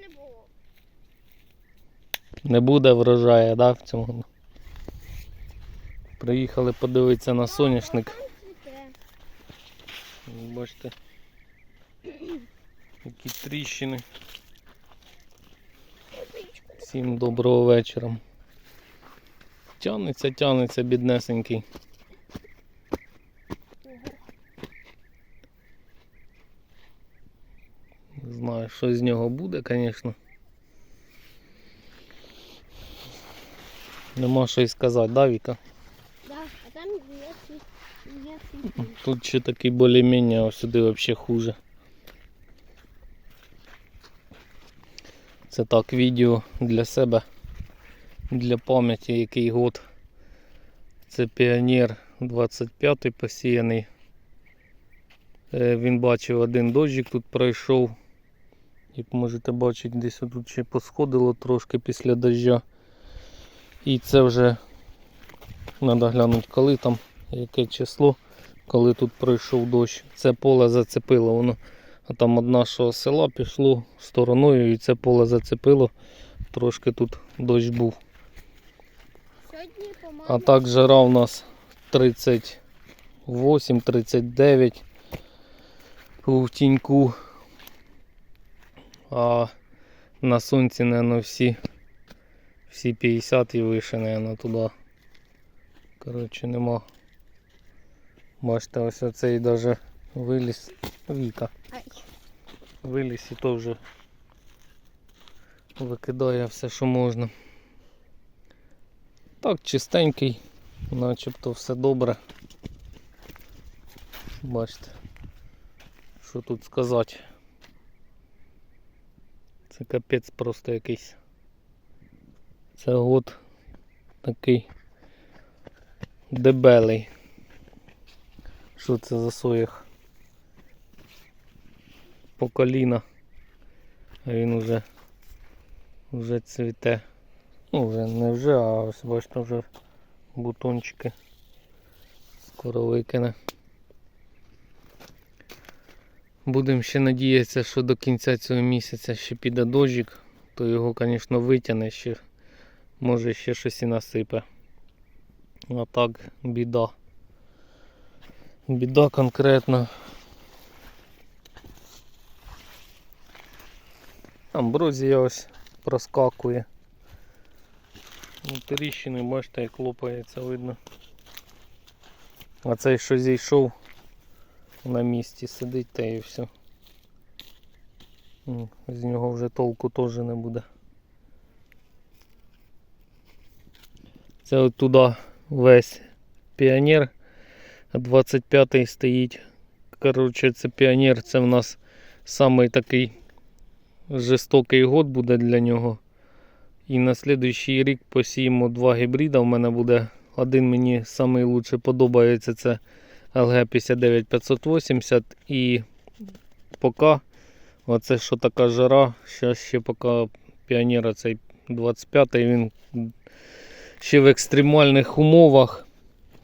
не було. Не буде врожаю, да, в цьому. Приїхали подивитися на соняшник. Бачите. Які тріщини. Всім доброго вечора. Тянеться, тянеться, біднесенький. Знаю, що з нього буде, звісно. Нема що й сказати, да, Віка? Да, а там є. Тут ще такий більш-менш, а сюди взагалі хуже. Це так відео для себе, для пам'яті, який год. Це піонер 25-й посіяний. Е, Він бачив один дощик тут пройшов. Як можете бачити, десь тут ще посходило трошки після дождя. І це вже треба глянути, коли там, яке число, коли тут пройшов дощ. Це поле зацепило воно. А там од нашого села пішло стороною і це поле зацепило. Трошки тут дощ був. А так жара у нас 38-39 у тіньку. А на сонці, наверное, всі, всі 50 і вище, наверное, туди. Коротше, нема. Бачите, ось оцей даже виліз. Віка. Виліз і то вже викидає все, що можна. Так, чистенький, начебто все добре. Бачите, що тут сказати. Це капець просто якийсь. Це год такий дебелий. Що це за соях? По коліна. А він уже, вже цвіте. Ну, вже не вже, а ось бачите, вже бутончики скоро викине. Будемо ще надіятися, що до кінця цього місяця ще піде дощик, то його, звісно, витягне ще, може ще щось і насипе. А так, біда. Біда конкретна. Амброзія ось проскакує. Ну, Тріщини, бачите, як лопається, видно. А цей, що зійшов на місці, сидить та і все. З нього вже толку теж не буде. Це от туди весь піонер. 25-й стоїть. Коротше, це піонер, це в нас самий такий жорстокий год буде для нього. І на слідуючий рік посіємо два гібрида. У мене буде один мені найкраще подобається це LG 59580 і поки оце що така жара, зараз ще поки піонера цей 25-й він ще в екстремальних умовах,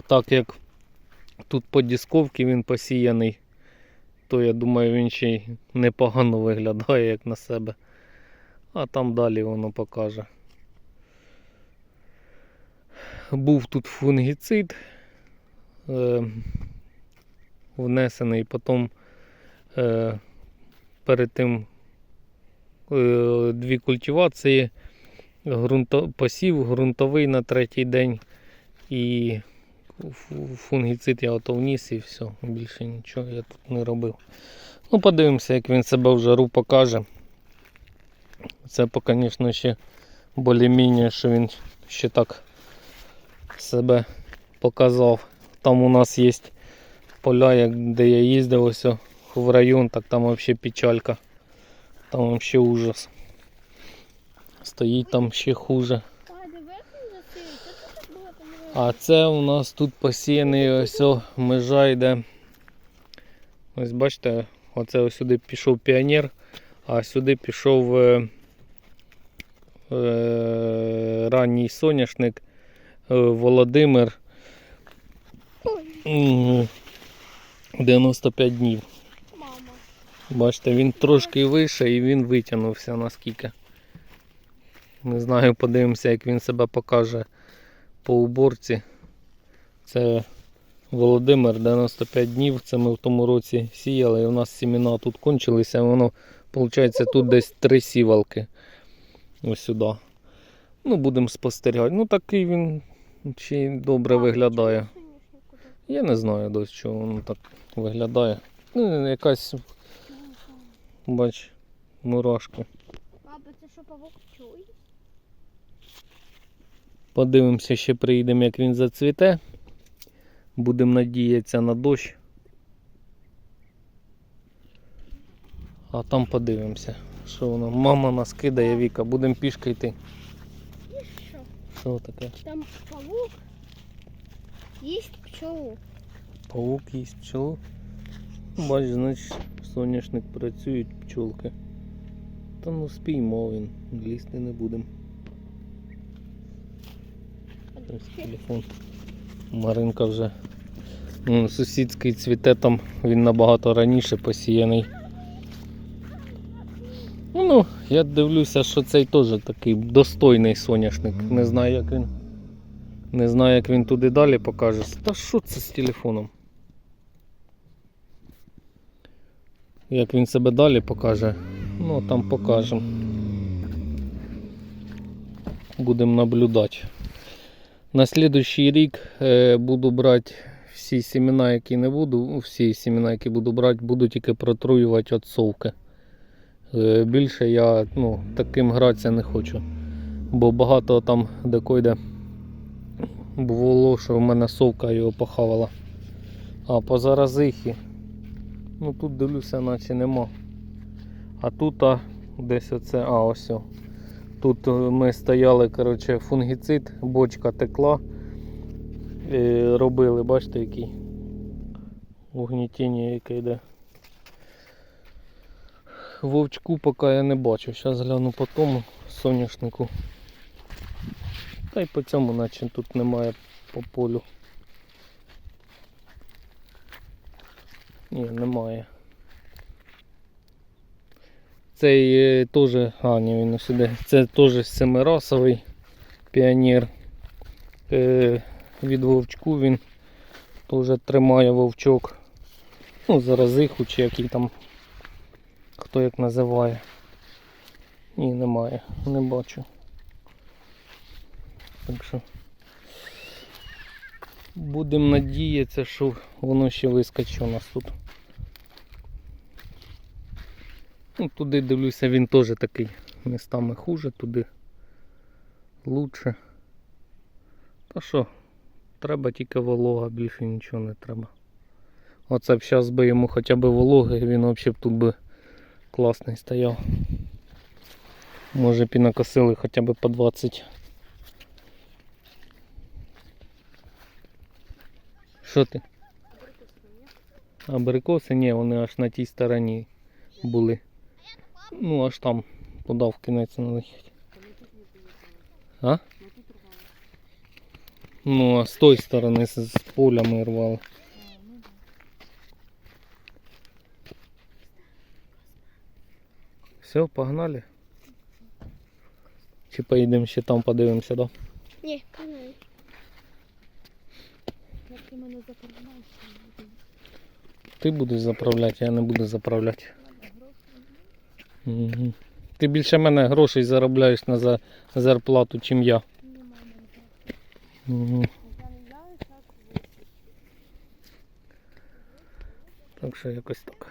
так як тут по дисковці він посіяний, то я думаю він ще й непогано виглядає як на себе. А там далі воно покаже. Був тут фунгіцид е, внесений, потім е, перед тим е, дві культивації, ґрунто, посів ґрунтовий на третій день і фунгіцид я ото вніс і все, більше нічого я тут не робив. Ну, подивимося, як він себе в жару покаже. Це, звісно, ще більш-менш, що він ще так себе показав. Там у нас є поля, як де я їздив ось в район, так там взагалі печалька. Там взагалі ужас. Стоїть там ще хуже. А. Це у нас тут посіяний ось межа йде. Ось бачите, оце ось сюди пішов піонер, а сюди пішов е, е, ранній соняшник е, Володимир Ой, 95 днів. мама. Бачите, він трошки вище і він витягнувся наскільки. Не знаю, подивимося, як він себе покаже по уборці. Це Володимир 95 днів. Це ми в тому році сіяли, і у нас сімена тут кончилися. Воно, виходить, тут десь три сівалки. Ось сюди. Ну, будемо спостерігати. Ну, такий він чи добре виглядає. Я не знаю до чого воно так виглядає. Ну, якась, бач, мурашки. Папа, це що павук чує? Подивимося, ще приїдемо, як він зацвіте. Будемо надіятися на дощ. А там подивимося, що воно. Мама нас кидає Віка, будемо пішки йти. Що? Що таке? Там павук їсть пчелу. Павук їсть пчелу. Бач, значить, соняшник працюють пчолки. Та ну спіймо він, лізти не будемо. Ось телефон. Маринка вже. Ну, сусідський цвіте там, він набагато раніше посіяний. Ну, я дивлюся, що цей теж такий достойний соняшник. Не знаю, як він. Не знаю, як він туди далі покаже. Та що це з телефоном? Як він себе далі покаже, ну там покажемо. Будемо наблюдати. На слідуючий рік е, буду брати всі семена, які не буду, всі семена, які буду брати, буду тільки протруювати від совки. Е, більше я ну, таким гратися не хочу. Бо багато там де було, що в мене совка його похавала. А по заразихі, ну тут дивлюся, наче нема. А тут а, десь оце, а ось. о. Тут е, ми стояли, коротше, фунгіцид, бочка текла. Е, робили, бачите, який угнітіння, яке йде. Вовчку поки я не бачу. Зараз гляну по тому соняшнику. Та й по цьому, наче тут немає по полю. Ні, немає. Цей е, теж, а, ні, він сюди. Це теж семирасовий піонер. Е, від вовчку він теж тримає вовчок. Ну, заразиху чи який там хто як називає. Ні, немає, не бачу. Так що будемо надіятися, що воно ще вискочить у нас тут. Ну, туди дивлюся, він теж такий містами хуже, туди лучше. Та що, треба тільки волога, більше нічого не треба. Оце б зараз би йому хоча б вологи, він взагалі б тут би класний стояв. Може б і накосили хоча б по 20. Що ти? Абрикоси? Ні, вони аж на тій стороні були. Ну аж там туди в кінець треба їхати. А? Ну, а з тої сторони з, поля ми рвали. Все, погнали. Чи поїдемо ще там подивимося, да? Ні, канай. Ти мене заправляєш. Ти будеш заправляти, я не буду заправляти. Угу. Ти більше мене грошей заробляєш на за- зарплату, чим я. Угу. Так що якось так.